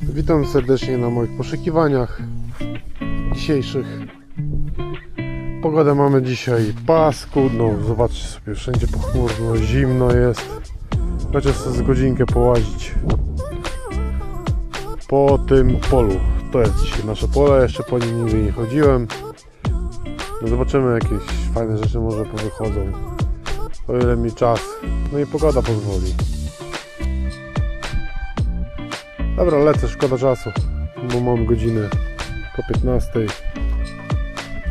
Witam serdecznie na moich poszukiwaniach dzisiejszych. Pogodę mamy dzisiaj paskudną. Zobaczcie sobie, wszędzie pochmurno, zimno jest. Chociaż z godzinkę połazić po tym polu. To jest dzisiaj nasze pole, jeszcze po nim nigdy nie chodziłem. No zobaczymy jakieś fajne rzeczy może powychodzą. O ile mi czas. No i pogoda pozwoli. Dobra, lecę, szkoda czasu, bo mam godzinę po 15,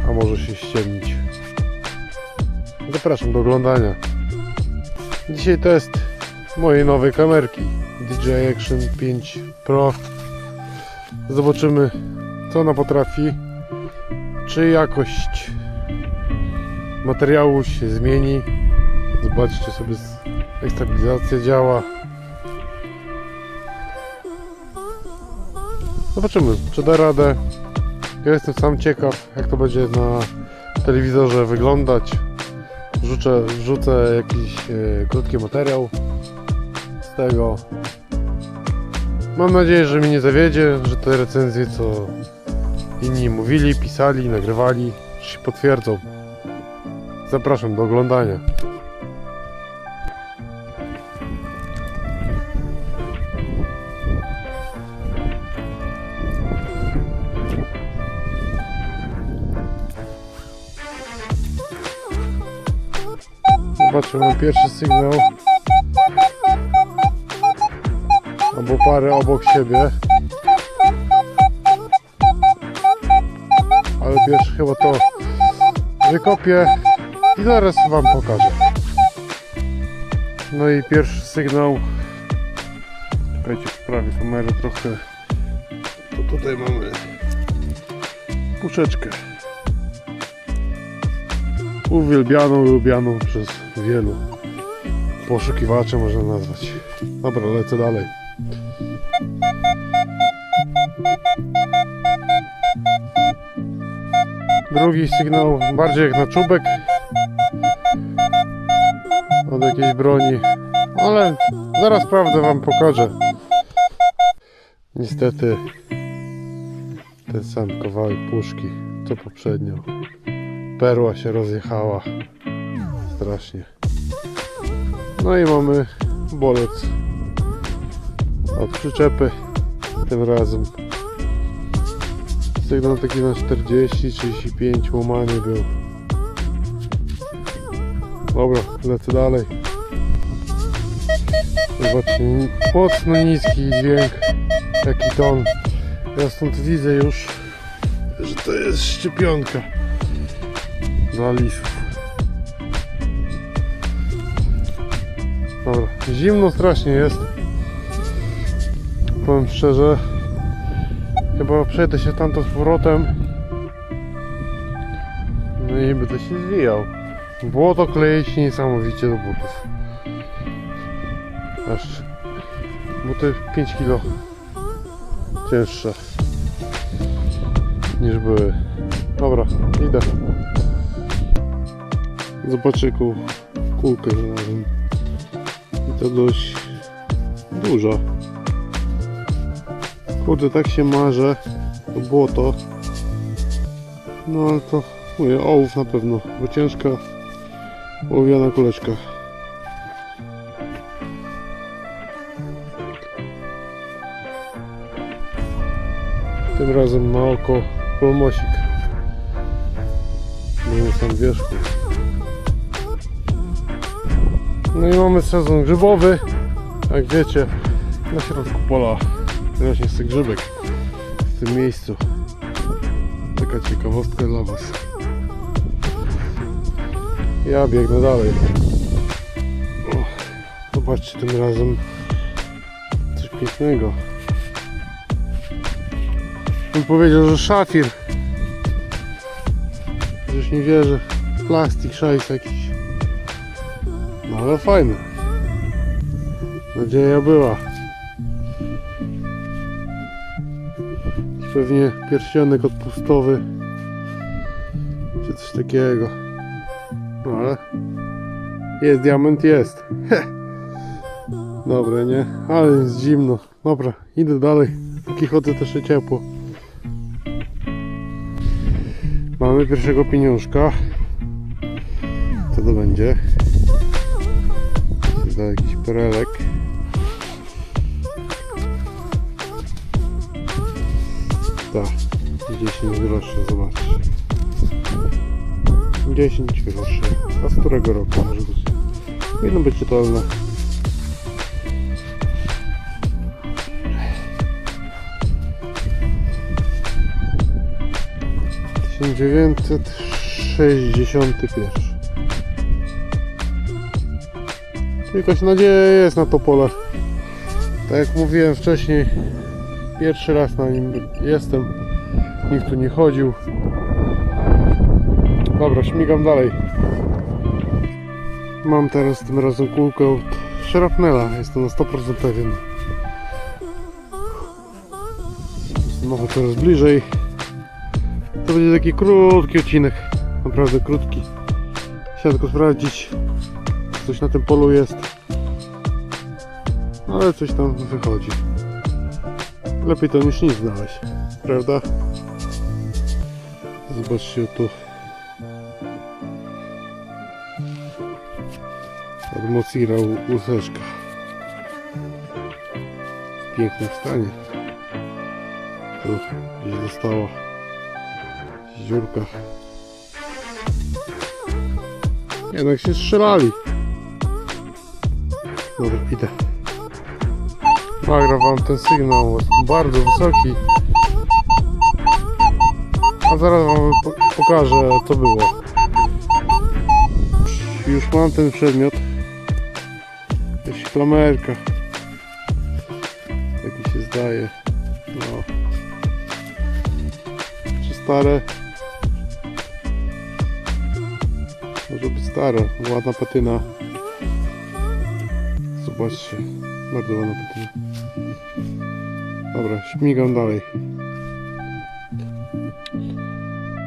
a może się ściemnić. Zapraszam do oglądania. Dzisiaj test mojej nowej kamerki DJI Action 5 Pro. Zobaczymy co ona potrafi, czy jakość materiału się zmieni. Zobaczcie sobie, jak stabilizacja działa. Zobaczymy, czy da radę. Ja jestem sam ciekaw, jak to będzie na telewizorze wyglądać. Wrzucę, wrzucę jakiś e, krótki materiał z tego. Mam nadzieję, że mi nie zawiedzie, że te recenzje, co inni mówili, pisali, nagrywali, się potwierdzą. Zapraszam do oglądania. Zobaczymy pierwszy sygnał. Albo parę obok siebie. Ale pierwszy chyba to wykopię i zaraz Wam pokażę. No i pierwszy sygnał. Czekajcie, poprawię kamerę trochę. To tutaj mamy puszeczkę uwielbianą, lubianą przez wielu poszukiwaczy można nazwać. Dobra, lecę dalej. Drugi sygnał bardziej jak na czubek od jakiejś broni, ale zaraz prawdę wam pokażę. Niestety ten sam kawałek puszki co poprzednio perła się rozjechała. Strasznie. No i mamy bolec od przyczepy tym razem. Sygnał taki na 40 35 łamany był. Dobra lecę dalej. Zobaczcie mocno niski dźwięk jaki ton. Ja stąd widzę już że to jest szczepionka dla lisów. Dobra, zimno strasznie jest. Powiem szczerze, chyba przejdę się tamto z powrotem. No i będę się zwijał. Błoto klei się niesamowicie do butów. Aż buty 5 kg cięższe niż były. Dobra, idę. Zobaczę jaką kulkę znalazłem. I to dość duża. Kurde, tak się marzę. To błoto. No ale to mówię, ołów na pewno, bo ciężka ołowiana kuleczka. Tym razem na oko polmosik. Nie na wierzchu. No i mamy sezon grzybowy. Jak wiecie, na środku pola rośnie sobie grzybek w tym miejscu. Taka ciekawostka dla Was. Ja biegnę dalej. Zobaczcie tym razem coś pięknego. On powiedział, że szafir. Już nie wierzę. Plastik, szajs jakiś. No ale fajne. Nadzieja była. Pewnie pierścionek odpustowy. Czy coś takiego. No ale jest diament, jest. Heh. Dobre, nie? Ale jest zimno. Dobra, idę dalej. Póki chodzę też jest ciepło. Mamy pierwszego pieniążka. Co to będzie? Za jakiś perelek. Tak, 10 groszy, zobaczcie. 10 groszy. A z którego roku może być? Powinno być czytelne. Dziewięćset sześćdziesiąty pierwszy. Jakaś nadzieja jest na to pole. Tak jak mówiłem wcześniej, pierwszy raz na nim jestem. Nikt tu nie chodził. Dobra, śmigam dalej. Mam teraz tym razem kółkę od Shrapnela, jestem na 100% pewien. Znowu coraz bliżej. To będzie taki krótki odcinek, naprawdę krótki. Chciałem tylko sprawdzić, coś na tym polu jest. Ale coś tam wychodzi. Lepiej to niż nic znaleźć, prawda? Zobaczcie tu. Od Mocira łuseczka. W pięknym stanie. Tu gdzieś została dziurka. Jednak się strzelali. Dobra, idę. Nagram wam ten sygnał, jest bardzo wysoki. A zaraz wam po pokażę co było. Już mam ten przedmiot. Jakaś klamerka. Tak mi się zdaje. No. Czy stare? Może być stare. Ładna patyna. Zobaczcie. Bardzo ładna patyna. Dobra, śmigam dalej.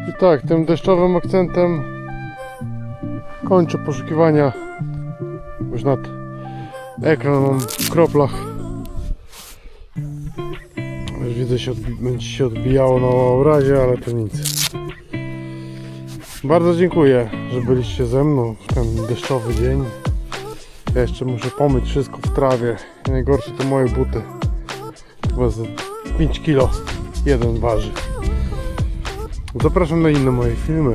I tak, tym deszczowym akcentem kończę poszukiwania. Już nad ekran mam w kroplach. Już widzę, się będzie się odbijało na obrazie, ale to nic. Bardzo dziękuję, że byliście ze mną w ten deszczowy dzień. Ja jeszcze muszę pomyć wszystko w trawie. Najgorsze to moje buty. Chyba za 5 kilo jeden waży. Zapraszam na inne moje filmy.